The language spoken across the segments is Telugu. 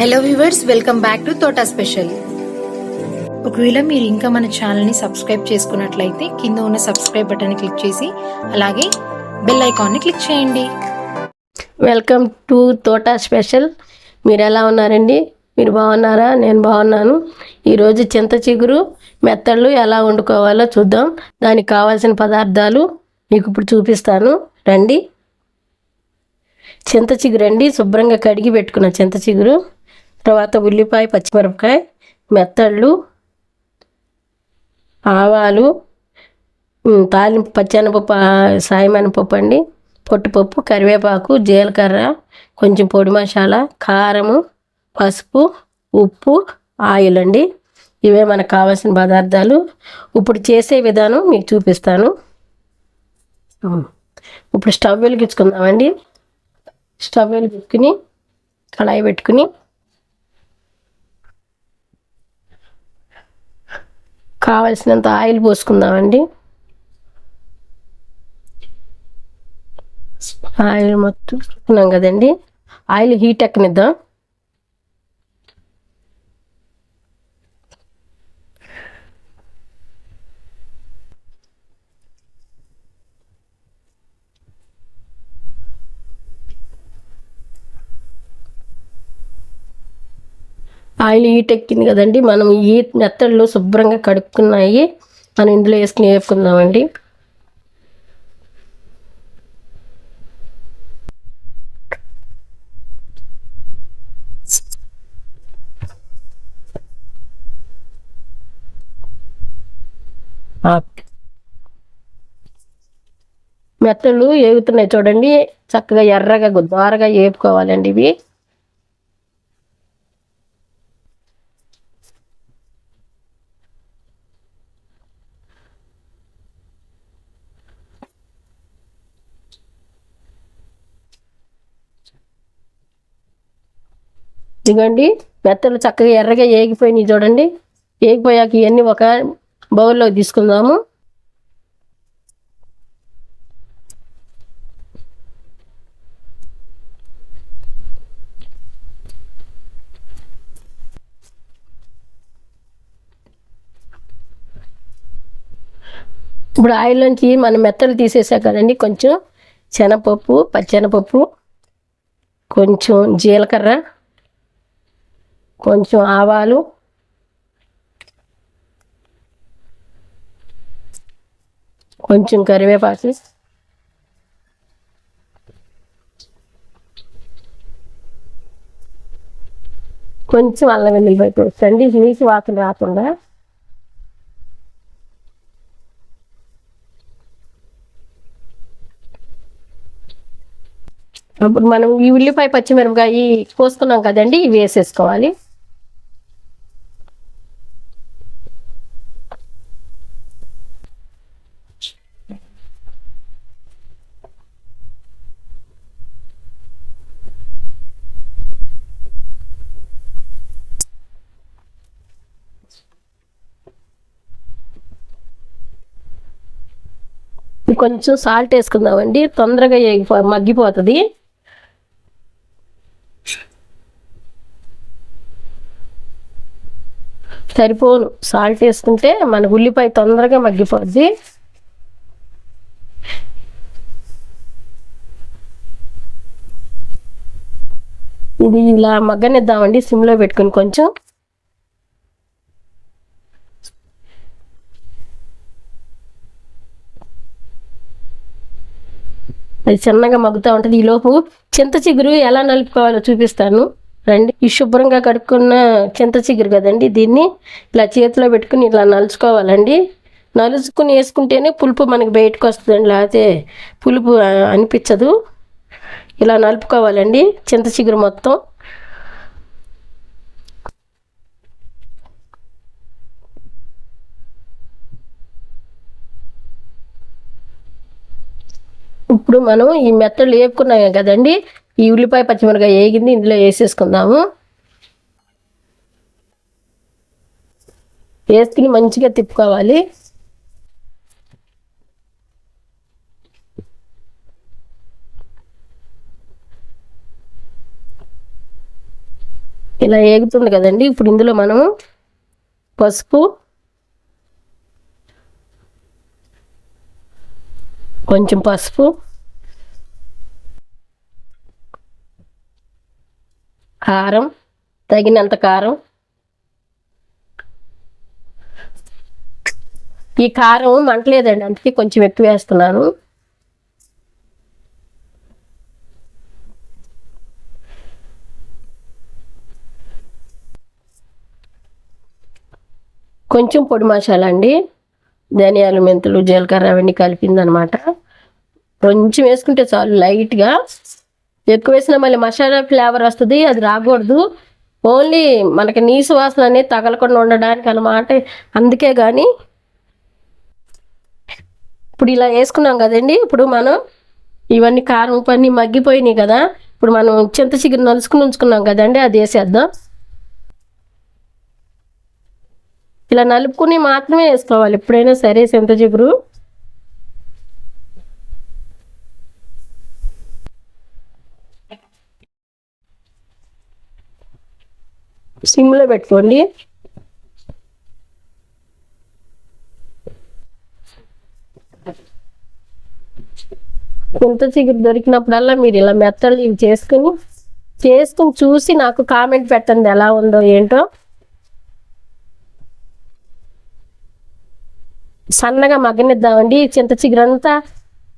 Hello viewers welcome back to Thota special ఒకవేళ మీరు ఇంకా మన ఛానల్ని సబ్స్క్రైబ్ చేసుకున్నట్లయితే కింద ఉన్న సబ్స్క్రైబ్ బటన్ క్లిక్ చేసి అలాగే బెల్ ఐకాన్ని క్లిక్ చేయండి. వెల్కమ్ టు తోట స్పెషల్ మీరు ఎలా ఉన్నారండి? మీరు బాగున్నారా? నేను బాగున్నాను. ఈరోజు చింత చిగురు మెత్తళ్ళు ఎలా వండుకోవాలో చూద్దాం. దానికి కావాల్సిన పదార్థాలు మీకు ఇప్పుడు చూపిస్తాను. రండి. చింత చిగురు అండి శుభ్రంగా కడిగి పెట్టుకున్న చింత చిగురు. తర్వాత ఉల్లిపాయ పచ్చిమిరపకాయ మెత్తళ్ళు ఆవాలు తాలింపు పచ్చెనపప్పు సాయమనపప్పు అండి పొట్టుపప్పు కరివేపాకు జీలకర్ర కొంచెం పొడి మసాలా కారము పసుపు ఉప్పు ఆయిల్ అండి. ఇవే మనకు కావాల్సిన పదార్థాలు. ఇప్పుడు చేసే విధానం మీకు చూపిస్తాను. ఇప్పుడు స్టవ్ వెలిగించుకుందామండి. స్టవ్ వెలిగించుకుని కళాయి పెట్టుకుని కావలసినంత ఆయిల్ పోసుకుందామండి. ఆయిల్ మొత్తం కదండి. ఆయిల్ హీట్ ఎక్కనిద్దాం. ఆయిల్ హీట్ ఎక్కింది కదండి. మనం ఈ మెత్తడ్లు శుభ్రంగా కడుక్కున్నాయి. మనం ఇందులో వేసుకుని వేపుకుందామండి. మెత్తలు ఏగుతున్నాయి చూడండి. చక్కగా ఎర్రగా దోరగా వేపుకోవాలండి ఇవి. ఇదిగోండి మెత్తలు చక్కగా ఎర్రగా ఏగిపోయినాయి చూడండి. ఏగిపోయాక ఇవన్నీ ఒక బౌల్లో తీసుకుందాము. ఇప్పుడు ఆయిల్లోంచి మనం మెత్తలు తీసేసాం కదండి కొంచెం శనగపప్పు పచ్చెనపప్పు కొంచెం జీలకర్ర. కొంచెం ఆవాలు. కొంచెం కరివేపాకు. కొంచెం అల్లం వెల్లుల్లిపాయ పేస్ట్ అండి నీటి వాసన రాకుండా. అప్పుడు మనం ఈ ఉల్లిపాయ పచ్చిమిరపకాయ కోసుకున్నాం కదండి ఇవి వేసేసుకోవాలి. కొంచెం సాల్ట్ వేసుకుందామండి. తొందరగా మగ్గిపోతుంది. సరిపోను. సాల్ట్ వేసుకుంటే మన ఉల్లిపాయ తొందరగా మగ్గిపోద్ది. ఇది ఇలా మగ్గనిద్దామండి. సిమ్లో పెట్టుకుని కొంచెం. అది చిన్నగా మగ్గుతూ ఉంటుంది. ఈలోపు చింత చిగురు ఎలా నలుపుకోవాలో చూపిస్తాను. రండి. ఈ శుభ్రంగా కడుక్కున్న చింత చిగురు కదండి దీన్ని ఇలా చేతిలో పెట్టుకుని ఇలా నలుచుకోవాలండి. నలుచుకుని వేసుకుంటేనే పులుపు మనకి బయటకు వస్తుందండి. లేకపోతే పులుపు అనిపించదు. ఇలా నలుపుకోవాలండి. చింత చిగురు మొత్తం. ఇప్పుడు మనం ఈ మెత్తలు వేపుకున్నాం కదండి. ఈ ఉల్లిపాయ పచ్చిమిరకాయ వేగింది ఇందులో వేసేసుకుందాము. వేసుకుని మంచిగా తిప్పుకోవాలి. ఇలా ఏగుతుంది కదండి. ఇప్పుడు ఇందులో మనము పసుపు కొంచెం పసుపు. కారం తగినంత కారం. ఈ కారం మంటలేదండి అందుకే కొంచెం ఎక్కువ వేస్తున్నాను. కొంచెం పొడి మసాలా అండి. ధనియాలు మెంతులు జీలకర్ర అవన్నీ కలిపిందనమాట. కొంచెం వేసుకుంటే చాలు లైట్గా. ఎక్కువ వేసినా మళ్ళీ మసాలా ఫ్లేవర్ వస్తుంది అది రాకూడదు. ఓన్లీ మనకి నీసు వాసన అనేది తగలకుండా ఉండడానికి అనమాట అందుకే కానీ ఇప్పుడు ఇలా వేసుకున్నాం కదండి ఇప్పుడు మనం ఇవన్నీ కారం ఉప్పు అన్నీ మగ్గిపోయినాయి కదా. ఇప్పుడు మనం చింత చిగురు నలుసుకుని ఉంచుకున్నాం కదండి అది వేసేద్దాం. ఇలా నలుపుకుని మాత్రమే వేసుకోవాలి. ఎప్పుడైనా సరే చింత చిగురు సిమ్లో పెట్టుకోండి. చింత చిగురు దొరికినప్పుడల్లా మీరు ఇలా మెత్తలు ఇవి చేసుకుని చేసుకుని చూసి నాకు కామెంట్ పెట్టండి ఎలా ఉందో ఏంటో. సన్నగా మగ్గనిద్దామండి. చింత చిగురంతా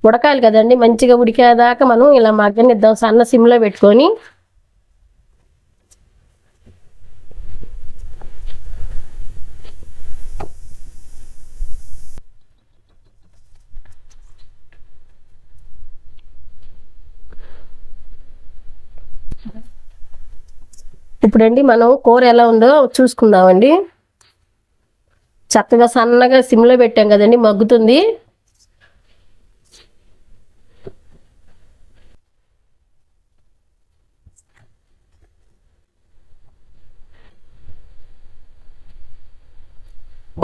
ఉడకాలి కదండి. మంచిగా ఉడికేదాకా మనం ఇలా మగ్గనిద్దాం. సన్న సిమ్లో పెట్టుకొని. ఇప్పుడండి మనం కూర ఎలా ఉందో చూసుకుందామండి. చక్కగా సన్నగా సిమ్లో పెట్టాం కదండి మగ్గుతుంది.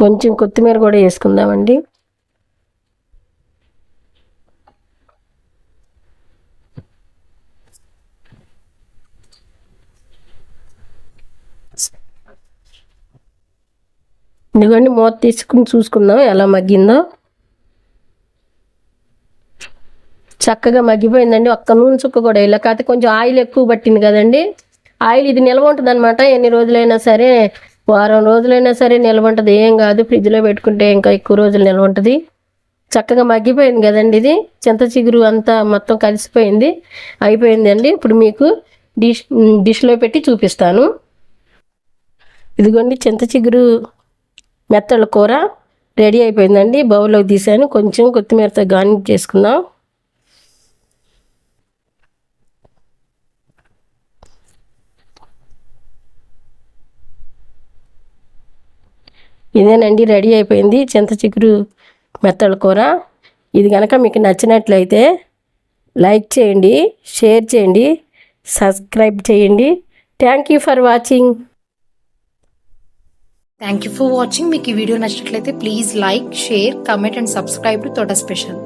కొంచెం కొత్తిమీర కూడా వేసుకుందామండి. ఇదిగోండి మూత తీసుకుని చూసుకుందాం ఎలా మగ్గిందో. చక్కగా మగ్గిపోయిందండి. ఒక్క నూనె చుక్క కూడా ఇలా కాకపోతే కొంచెం ఆయిల్ ఎక్కువ పట్టింది కదండి. ఆయిల్ ఇది నిల్వ ఉంటుంది అనమాట ఎన్ని రోజులైనా సరే వారం రోజులైనా సరే నిల్వ ఉంటుంది. ఏం కాదు ఫ్రిడ్జ్లో పెట్టుకుంటే ఇంకా ఎక్కువ రోజులు నిల్వ ఉంటుంది. చక్కగా మగ్గిపోయింది కదండి ఇది. చింత చిగురు అంతా మొత్తం కలిసిపోయింది. అయిపోయిందండి. ఇప్పుడు మీకు డిష్ డిష్లో పెట్టి చూపిస్తాను. ఇదిగోండి చింత చిగురు మెత్తల కూర రెడీ అయిపోయిందండి. బౌల్లోకి తీసాను. కొంచెం కొత్తిమీరతో గార్నిష్ చేసుకుందాం. ఇదేనండి రెడీ అయిపోయింది. చింత చిగురు మెత్తల కూర. ఇది కనుక మీకు నచ్చినట్లయితే లైక్ చేయండి షేర్ చేయండి సబ్స్క్రైబ్ చేయండి. Thank you for watching. Thank you for watching మీకు ఈ వీడియో నచ్చినట్లయితే please like share comment and subscribe to Thota special